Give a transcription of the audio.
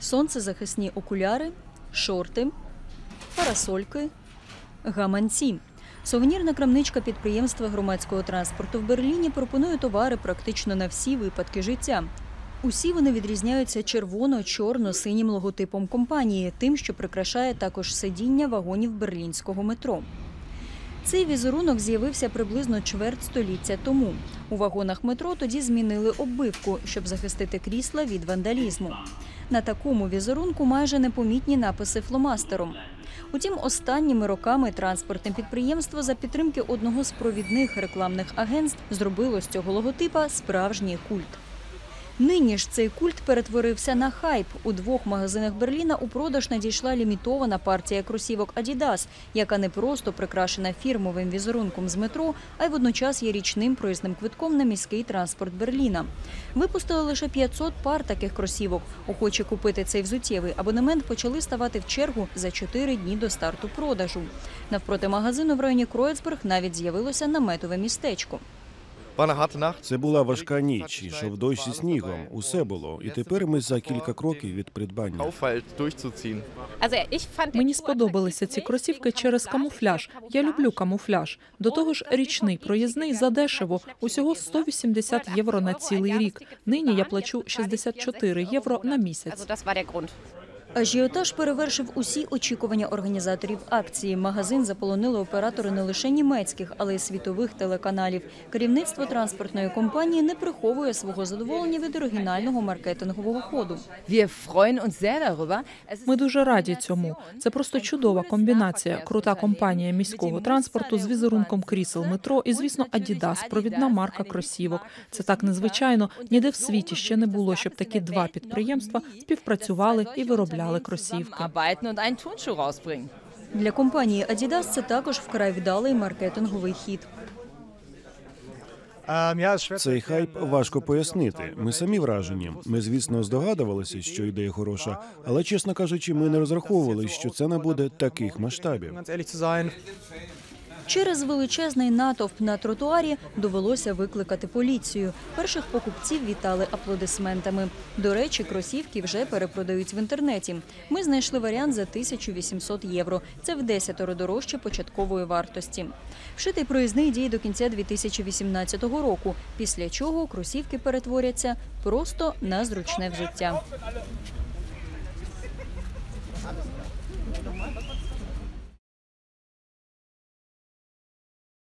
сонцезахисні окуляри, шорти, парасольки, гаманці. Сувенірна крамничка підприємства громадського транспорту в Берліні пропонує товари практично на всі випадки життя. Усі вони відрізняються червоно-чорно-синім логотипом компанії, тим, що прикрашає також сидіння вагонів берлінського метро. Цей візерунок з'явився приблизно чверть століття тому. У вагонах метро тоді змінили оббивку, щоб захистити крісла від вандалізму. На такому візерунку майже непомітні написи фломастером. Утім, останніми роками транспортне підприємство за підтримки одного з провідних рекламних агентств зробило з цього логотипа справжній культ. Нині ж цей культ перетворився на хайп. У двох магазинах Берліна у продаж надійшла лімітована партія кросівок Adidas, яка не просто прикрашена фірмовим візерунком з метро, а й водночас є річним проїзним квитком на міський транспорт Берліна. Випустили лише 500 пар таких кросівок. Охочі купити цей взуттєвий абонемент почали ставати в чергу за 4 дні до старту продажу. Навпроти магазину в районі Кроїцберг навіть з'явилося наметове містечко. Це була важка ніч, ішов дощ зі снігом. Усе було. І тепер ми за кілька кроків від придбання. Мені сподобалися ці кросівки через камуфляж. Я люблю камуфляж. До того ж, річний проїзний задешево. Усього 180 євро на цілий рік. Нині я плачу 64 євро на місяць. Ажіотаж перевершив усі очікування організаторів акції. Магазин заполонили оператори не лише німецьких, але й світових телеканалів. Керівництво транспортної компанії не приховує свого задоволення від оригінального маркетингового ходу. Ми дуже раді цьому. Це просто чудова комбінація. Крута компанія міського транспорту з візерунком крісел метро і, звісно, Adidas – провідна марка кросівок. Це так незвичайно. Ніде в світі ще не було, щоб такі два підприємства співпрацювали і виробляли кросівки. und einen Для компанії Adidas це також вкрай вдалий маркетинговий хід. Цей хайп важко пояснити. Ми самі вражені. Ми, звісно, здогадувалися, що ідея хороша, але чесно кажучи, ми не розраховували, що це набуде таких масштабів. Через величезний натовп на тротуарі довелося викликати поліцію. Перших покупців вітали аплодисментами. До речі, кросівки вже перепродають в інтернеті. Ми знайшли варіант за 1800 євро. Це в десятеро дорожче початкової вартості. Вшитий проїзний діє до кінця 2018 року, після чого кросівки перетворяться просто на зручне взуття.